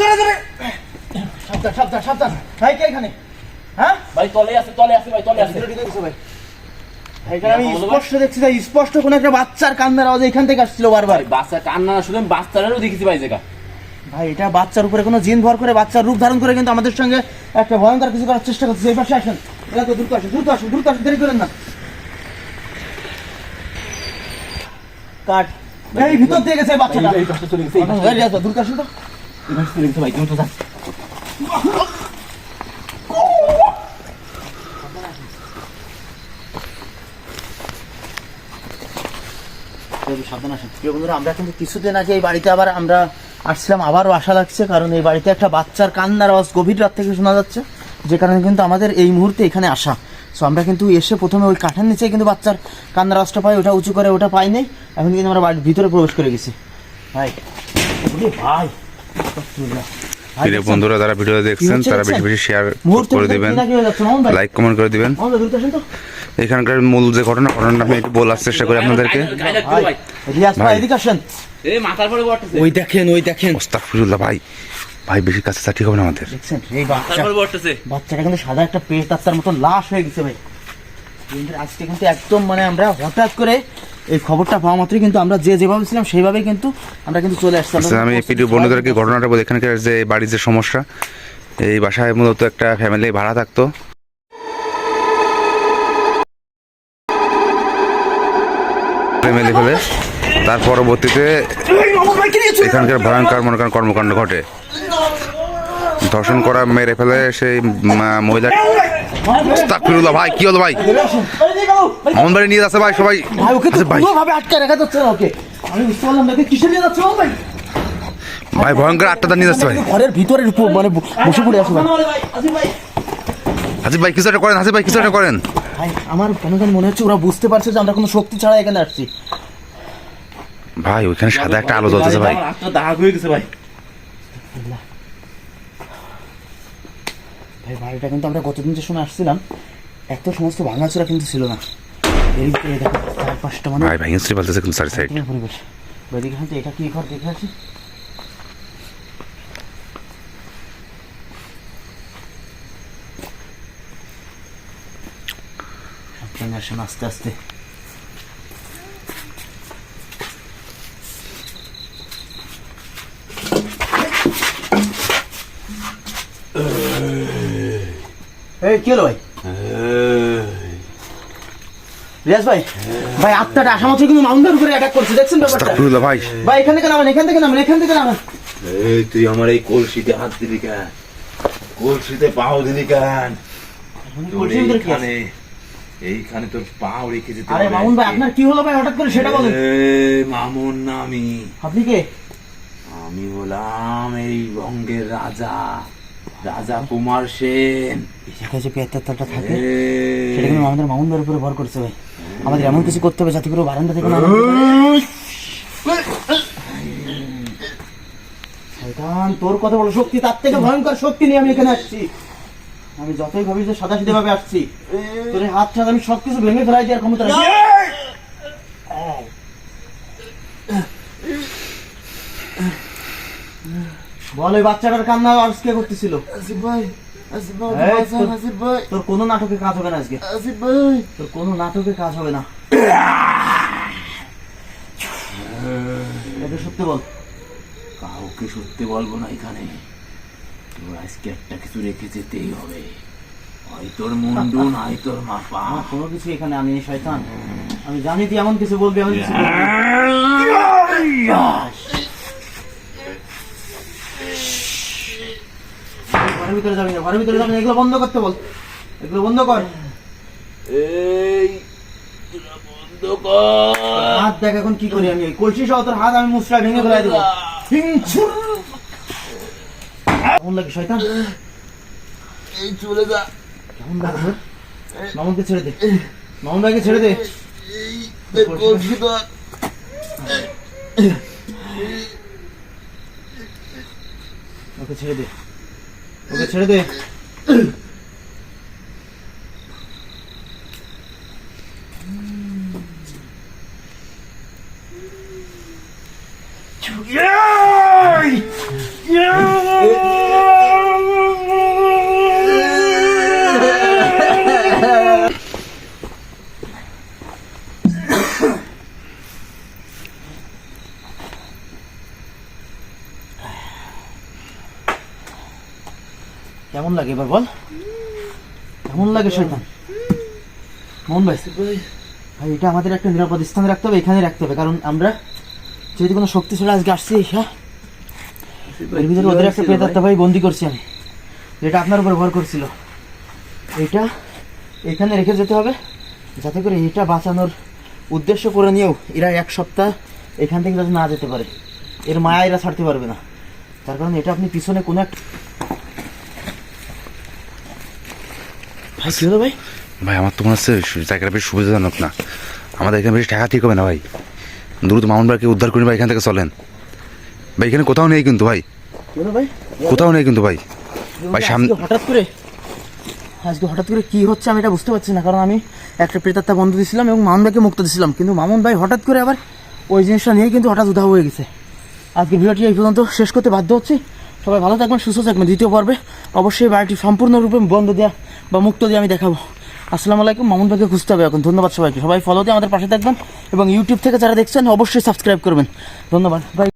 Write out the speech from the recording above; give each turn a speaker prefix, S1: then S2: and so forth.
S1: জায়গায়! সাবধান সাবধান সাবধান ভাই কে এখানে হ্যাঁ স্পষ্ট একটা বাচ্চার এখান থেকে আসছিল বারবার
S2: বাচ্চা কান্না শুধু আমি দেখেছি ভাই
S1: ভাই এটা বাচ্চার উপরে কোনো জিন ভর করে, বাচ্চার রূপ ধারণ করে কিন্তু আমাদের সঙ্গে একটা ভয়ঙ্কর কিছু করার চেষ্টা করছে দ্রুত আসুন দ্রুত আসুন দ্রুত আসুন, দেরি করেন না। কাট। এই ভিতর দিয়ে গেছে বাচ্চাটা।
S2: এই পাশে চলে গেছে এই পাশে
S1: এই রিয়াজ, তো।
S2: এই পাশে চলে গেছে ভাই তুমি তো যাচ্ছ
S1: সাবধান আসেন। প্রিয় বন্ধুরা আমরা কিন্তু কিছুদিন আগে এই বাড়িতে আবার আমরা আসছিলাম আবারও আশা লাগছে কারণ এই বাড়িতে একটা বাচ্চার কান্নার আওয়াজ গভীর রাত থেকে শোনা যাচ্ছে যে কারণে কিন্তু আমাদের এই মুহূর্তে এখানে আসা। সো আমরা কিন্তু এসে প্রথমে ওই কাঠের নিচে কিন্তু বাচ্চার কান্নার আওয়াজটা পাই ওটা উঁচু করে ওটা পাই নাই এখন কিন্তু আমরা বাড়ির ভিতরে প্রবেশ করে গেছি ভাই ভাই
S3: প্রিয় বন্ধুরা যারা ভিডিও দেখছেন তারা বেশি বেশি শেয়ার করে দিবেন
S1: হয়ে?
S3: লাইক কমেন্ট করে দিবেন। এখানকার মূল যে ঘটনা ঘটনাটা আমি একটু বলার চেষ্টা করি আপনাদেরকে
S1: ওই দেখেন ওই দেখেন
S3: ভাই ভাই বেশি কাছে চা হবে না আমাদের।
S1: দেখছেন? এই বাচ্চা বাচ্চাটা কিন্তু সাদা একটা পেট তার মতন লাশ হয়ে গেছে ভাই। কিন্তু আজকে কিন্তু একদম মানে আমরা হঠাৎ করে এই খবরটা পাওয়া মাত্রই কিন্তু আমরা যে যেভাবে ছিলাম সেইভাবেই কিন্তু আমরা কিন্তু চলে আসছি।
S3: আচ্ছা, আমি পিডিও বন্ধুদেরকে ঘটনাটা বলি। এখানকার যে বাড়ির যে সমস্যা এই বাসায় মূলত একটা ফ্যামিলি ভাড়া থাকতো। ফ্যামিলি ফেলে তার পরবর্তীতে এখানকার ভয়ঙ্কর মনে করেন কর্মকাণ্ড ঘটে। ধর্ষণ করা মেরে ফেলে সেই মহিলা আস্তাগফিরুল্লাহ ভাই কি হলো ভাই? আমার বাড়ি নিয়ে যাচ্ছে ভাই সবাই।
S1: ভাই ওকে
S3: আচ্ছা,
S1: আটকে রাখা যাচ্ছে ওকে। আমি বুঝতে পারলাম না কিসে নিয়ে যাচ্ছে ভাই?
S3: ভাই ভয়ঙ্কর আটটা নিয়ে যাচ্ছে ভাই।
S1: ঘরের ভিতরে মানে বসে পড়ে আছে ভাই।
S3: হাসিফ ভাই কিছু একটা করেন হাসিফ ভাই কিছু একটা করেন।
S1: ভাই আমার কেন জানি মনে হচ্ছে ওরা বুঝতে পারছে যে আমরা কোনো শক্তি ছাড়া এখানে আসছি।
S3: ভাই ওইখানে সাদা একটা আলো জ্বলতেছে ভাই।
S2: দাগ হয়ে গেছে ভাই।
S1: ভাই বাড়িটা কিন্তু আমরা গতদিন যে সময় আসছিলাম এত সমস্ত ভাঙা ভাঙাচোরা কিন্তু ছিল না। এর ভিতরে দেখো চার পাঁচটা মানে
S3: ভাই ভাই ইনস্ট্রি বলতেছে কিন্তু সাইড সাইড
S1: পরিবেশ। ওইদিকে হাতে এটা কি ঘর দেখে আছি? আস্তে আস্তে। এই কি হলো ভাই? রিয়াজ ভাই ভাই আত্মাটা আসা মাত্র কিন্তু মাউন্টের উপরে অ্যাটাক করছে দেখছেন ব্যাপারটা?
S3: ভাই।
S1: ভাই এখান থেকে নামেন এখান থেকে নামেন এখান থেকে নামেন।
S4: এই তুই আমার এই কলসিতে হাত দিলি কেন? কলসিতে পাও দিলি কেন? তোর
S1: কলসির ভিতরে কি আছে?
S4: এইখানে এইখানে তোর পাও রেখে যেতে
S1: আরে মামুন ভাই আপনার কি হলো ভাই হঠাৎ করে সেটা বলেন।
S4: মামুন না আমি।
S1: আপনি কে?
S4: আমি হলাম এই বঙ্গের রাজা রাজা কুমার সেন।
S1: পেয়াত্তারটা থাকে সেটা কিন্তু আমাদের মামুন ভাইয়ের উপরে ভর করছে ভাই। আমাদের এমন কিছু করতে হবে যাতে করে বারান্দা থেকে না শয়তান, তোর কত বড় শক্তি তার থেকে ভয়ঙ্কর শক্তি নিয়ে আমি এখানে আসছি। আমি যতই ভাবি যে সাদা সিধে ভাবে আসছি তোর হাত ছাড়া আমি সবকিছু ভেঙে ফেলাই দেওয়ার ক্ষমতা রাখি বল ওই বাচ্চাটার কান্না আওয়াজ কে করতেছিল? তোর- তোর কোনো নাটকে কাজ হবে না আজকে? তোর কোনো নাটকে কাজ হবে না। এটা সত্যি বল।
S4: কাউকে সত্যি বলব না এখানে। তোর আজকে একটা কিছু রেখে যেতেই হবে। হয় তোর মুন্ডু নাই তোর মাপা
S1: কোনো কিছু এখানে আনি শয়তান। আমি জানি তুই এমন কিছু বলবি এমন কিছু ঘরের ভিতরে যাবি না ঘরের ভিতরে যাবি না এগুলো বন্ধ করতে বল। এগুলো বন্ধ কর।
S4: এই বন্ধ কর।
S1: হাত দেখ এখন কি করি আমি কলসি সহ তোর হাত আমি মুসরা ভেঙে ফেলাই দেবো। কেমন লাগে শয়তান?
S4: এই চলে যা।
S1: কেমন লাগে? মামুনকে ছেড়ে দে। মামুন ভাইকে ছেড়ে দে।
S4: কলসি তো
S1: ওকে ছেড়ে দে। ওকে ছেড়ে দে 야! কেমন লাগে এবার বল? কেমন লাগে শৈতান মন ভাই। ভাই এটা আমাদের একটা নিরাপদ স্থানে রাখতে হবে এখানে রাখতে হবে। কারণ আমরা যেহেতু কোনো শক্তি ছাড়া আজকে আসছি হ্যাঁ? এর ভিতরে ওদের একটা প্রেতাত্মা ভাই? বন্দি করছি আমি। যেটা আপনার উপর ভর করছিল। এটা এখানে রেখে যেতে হবে যাতে করে এটা বাঁচানোর উদ্দেশ্য করে নিয়েও এরা এক সপ্তাহ এখান থেকে যাতে না যেতে পারে। এর মায়া এরা ছাড়তে পারবে না। তার কারণে এটা আপনি পিছনে কোনো একটা ভাই কি হলো ভাই?
S3: ভাই আমার তো মনে হচ্ছে জায়গাটা বেশ সুবিধাজনক না। আমাদের এখানে বেশ টাকা ঠিক হবে না ভাই। দ্রুত মামুন ভাইকে উদ্ধার করি ভাই এখান থেকে চলেন। ভাই এখানে কোথাও নেই কিন্তু ভাই। কোথাও নেই কিন্তু ভাই। ভাই সামনে
S1: হঠাৎ করে? আজকে হঠাৎ করে কি হচ্ছে আমি এটা বুঝতে পারছি না কারণ আমি একটা প্রেতাত্মা বন্ধ দিয়েছিলাম এবং মামুন ভাইকে মুক্ত দিয়েছিলাম কিন্তু মামুন ভাই হঠাৎ করে আবার ওই জিনিসটা নিয়েই কিন্তু হঠাৎ উধাও হয়ে গেছে। আজকে ভিডিওটি এই পর্যন্ত শেষ করতে বাধ্য হচ্ছি। সবাই ভালো থাকবেন সুস্থ থাকবেন। দ্বিতীয় পর্বে অবশ্যই বাড়িটি সম্পূর্ণরূপে বন্ধ দেওয়া বা মুক্ত দিয়ে আমি দেখাবো। আসসালাম আলাইকুম, মামুন ভাইকে খুঁজতে হবে এখন। ধন্যবাদ সবাইকে। সবাই ফলো দিয়ে আমাদের পাশে থাকবেন এবং ইউটিউব থেকে যারা দেখছেন, অবশ্যই সাবস্ক্রাইব করবেন। ধন্যবাদ। ভাই